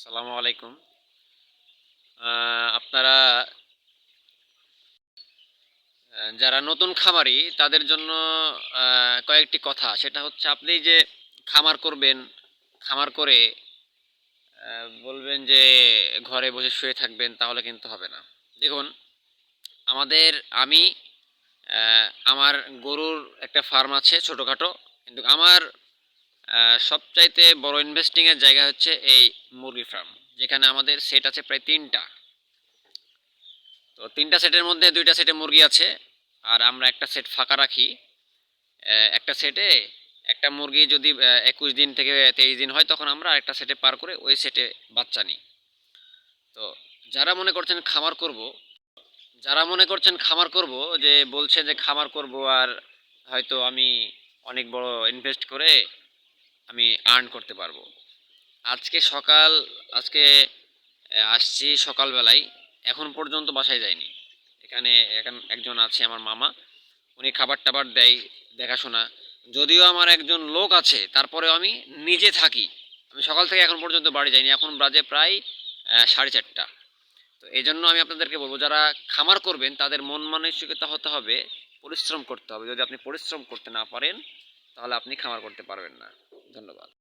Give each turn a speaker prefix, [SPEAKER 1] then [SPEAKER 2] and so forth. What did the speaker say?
[SPEAKER 1] আসসালামু আলাইকুম। আপনারা যারা নতুন খামারি, তাদের জন্য কয়েকটি কথা। সেটা হচ্ছে আপনি যে খামার করবেন, খামার করে বলবেন যে ঘরে বসে শুয়ে থাকবেন, তাহলে কিন্তু হবে না। দেখুন, আমাদের, আমি আমার গরুর একটা ফার্ম আছে ছোটোখাটো, কিন্তু আমার সবচাইতে বড় ইনভেস্টিংয়ের জায়গা হচ্ছে এই মুরগি ফার্ম যেখানে আমাদের সেট আছে প্রায় তিনটা। তো তিনটা সেটের মধ্যে দুইটা সেটে মুরগি আছে, আর আমরা একটা সেট ফাঁকা রাখি। একটা সেটে একটা মুরগি যদি একুশ দিন থেকে তেইশ দিন হয়, তখন আমরা একটা সেটে পার করে ওই সেটে বাচ্চা নিই। তো যারা মনে করছেন খামার করব, যারা মনে করছেন খামার করব, যে বলছে যে খামার করব, আর হয়তো আমি অনেক বড় ইনভেস্ট করে আমি আর্ন করতে পারব। আজকে সকাল, আজকে আসছি সকালবেলায়। এখন পর্যন্ত বাসায় যায়নি এখানে এখন একজন আছে আমার মামা। উনি খাবার টাবার দেয় দেখাশোনা। যদিও আমার একজন লোক আছে তারপরেও আমি নিজে থাকি। আমি সকাল থেকে এখন পর্যন্ত বাড়ি যাইনি। এখন বাজে প্রায় সাড়ে চারটা। তো এই জন্য আমি আপনাদেরকে বলব, যারা খামার করবেন, তাদের মন মানসিকতা হতে হবে, পরিশ্রম করতে হবে। যদি আপনি পরিশ্রম করতে না পারেন, তাহলে আপনি খামার করতে পারবেন না। ধন্যবাদ।